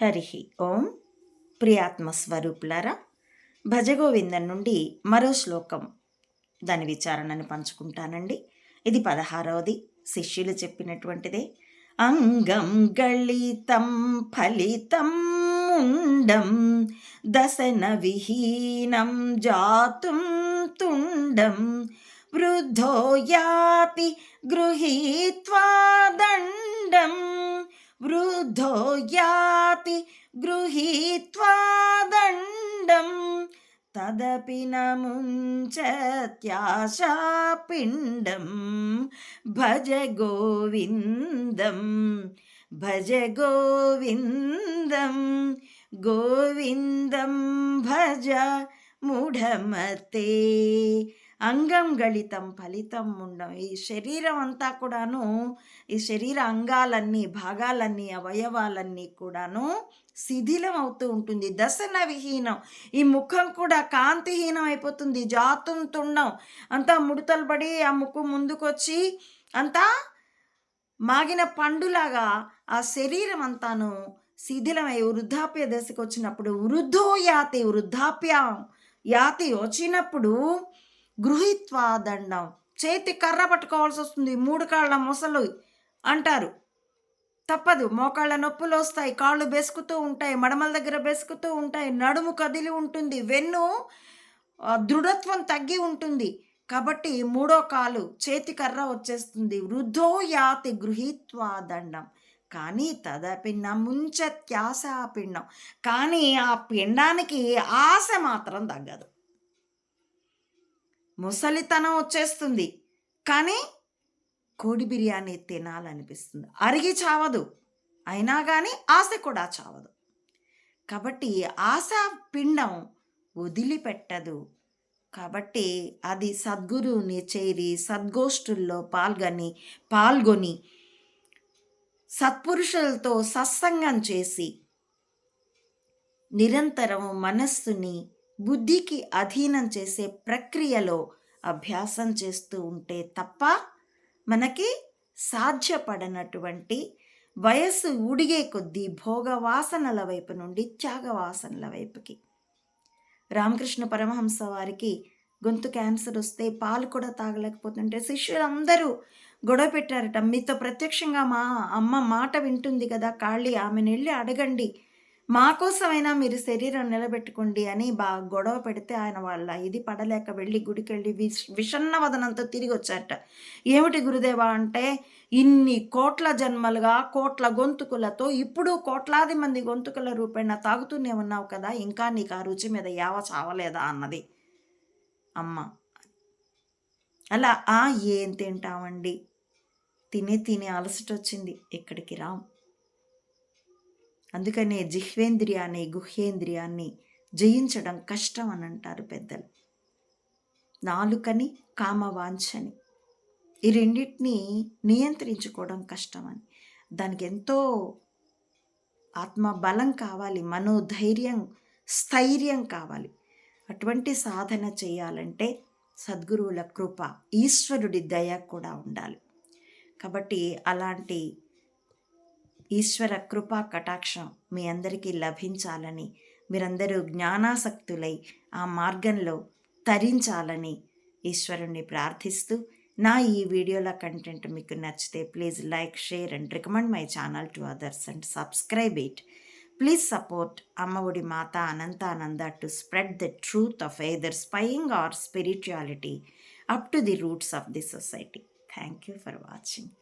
హరి ఓం. ప్రియాత్మ స్వరూపులారా భజగోవిందం నుండి మరో శ్లోకం. దాని విచారణను పంచుకుంటానండి. ఇది పదహారవది. శిష్యులు చెప్పినటువంటిదే. అంగం గళితం ఫలితం ముండం దశన విహీనం జాతుం తుండం వృద్ధో యాతి గృహీత్వా దండం. वृद्धो याति गृहीत्वा दण्डं। तदपि न मुञ्चत्याशापिण्डं भजगोविन्दं भजगोविन्दं गोविन्दं भज मूढमते। అంగం గళితం ఫలితం ఉండం. ఈ శరీరం అంతా కూడాను ఈ శరీర అంగాలన్నీ భాగాలన్నీ అవయవాలన్నీ కూడాను శిథిలం అవుతూ ఉంటుంది. దశన విహీనం. ఈ ముఖం కూడా కాంతిహీనం అయిపోతుంది. జాతం తుండం. అంతా ముడతలు పడి ఆ ముక్కు ముందుకొచ్చి అంతా మాగిన పండులాగా ఆ శరీరం అంతాను శిథిలమై వృద్ధాప్య దశకు వచ్చినప్పుడు వృద్ధో యాతి వృద్ధాప్య యాతి వచ్చినప్పుడు గృహిత్వా దండం చేతి కర్ర పట్టుకోవాల్సి వస్తుంది. మూడు కాళ్ళ మొసలు అంటారు. తప్పదు. మోకాళ్ళ నొప్పులు వస్తాయి. కాళ్ళు బెసుకుతూ ఉంటాయి. మడమల దగ్గర బెసుకుతూ ఉంటాయి. నడుము కదిలి ఉంటుంది. వెన్ను దృఢత్వం తగ్గి ఉంటుంది. కాబట్టి మూడో కాలు చేతి కర్ర వచ్చేస్తుంది. వృద్ధో యాతి గృహీత్వా దండం కానీ తదపి ఆ పిండం. కానీ ఆ పిండానికి ఆశ మాత్రం తగ్గదు. ముసలితనం వచ్చేస్తుంది. కానీ కోడి బిర్యానీ తినాలనిపిస్తుంది. అరిగి చావదు. అయినా కానీ ఆశ కూడా చావదు. కాబట్టి ఆశ పిండం వదిలిపెట్టదు. కాబట్టి అది సద్గురువుని చేరి సద్గోష్ఠుల్లో పాల్గొని పాల్గొని సత్పురుషులతో సత్సంగం చేసి నిరంతరం మనస్సుని బుద్ధికి అధీనం చేసే ప్రక్రియలో అభ్యాసం చేస్తూ ఉంటే తప్ప మనకి సాధ్యపడనటువంటి వయస్సు ఉడిగే కొద్దీ భోగవాసనల వైపు నుండి త్యాగవాసనల వైపుకి. రామకృష్ణ పరమహంస వారికి గొంతు క్యాన్సర్ వస్తే పాలు కూడా తాగలేకపోతుంటే శిష్యులందరూ గొడవ పెట్టారట. మీతో ప్రత్యక్షంగా మా అమ్మ మాట వింటుంది కదా కాళ్ళి ఆమెను వెళ్ళి అడగండి మా కోసమైనా మీరు శరీరం నిలబెట్టుకోండి అని బాగా గొడవ పెడితే ఆయన వాళ్ళ ఇది పడలేక వెళ్ళి గుడికెళ్ళి విష్ విషన్న వదనంతో తిరిగి వచ్చారట ఏమిటి గురుదేవా అంటే ఇన్ని కోట్ల జన్మలుగా కోట్ల గొంతుకులతో ఇప్పుడు కోట్లాది మంది గొంతుకుల రూపేణ తాగుతూనే ఉన్నావు కదా ఇంకా నీకు ఆ రుచి మీద యావ చావలేదా అన్నది. అమ్మ అలా ఆ ఏం తింటామండి? తిని తిని అలసట వచ్చింది ఇక్కడికి రాం అందుకనే జిహ్వేంద్రియాన్ని గుహ్యేంద్రియాన్ని జయించడం కష్టం అని అంటారు పెద్దలు. నాలుకని కామవాంఛని ఈ రెండింటినీ నియంత్రించుకోవడం కష్టమని దానికి ఎంతో ఆత్మ బలం కావాలి మనోధైర్యం స్థైర్యం కావాలి. అటువంటి సాధన చేయాలంటే సద్గురువుల కృప ఈశ్వరుడి దయ కూడా ఉండాలి. కాబట్టి అలాంటి ఈశ్వర కృపా కటాక్షం మీ అందరికీ లభించాలని మీరందరూ జ్ఞానాసక్తులై ఆ మార్గంలో తరించాలని ఈశ్వరుణ్ణి ప్రార్థిస్తూ నా ఈ వీడియోల కంటెంట్ మీకు నచ్చితే please like share and recommend my channel to others and subscribe it. Please support Ammaodi Matha Anantananda to spread the truth of either spying or spirituality up to the roots of the society. Thank you for watching.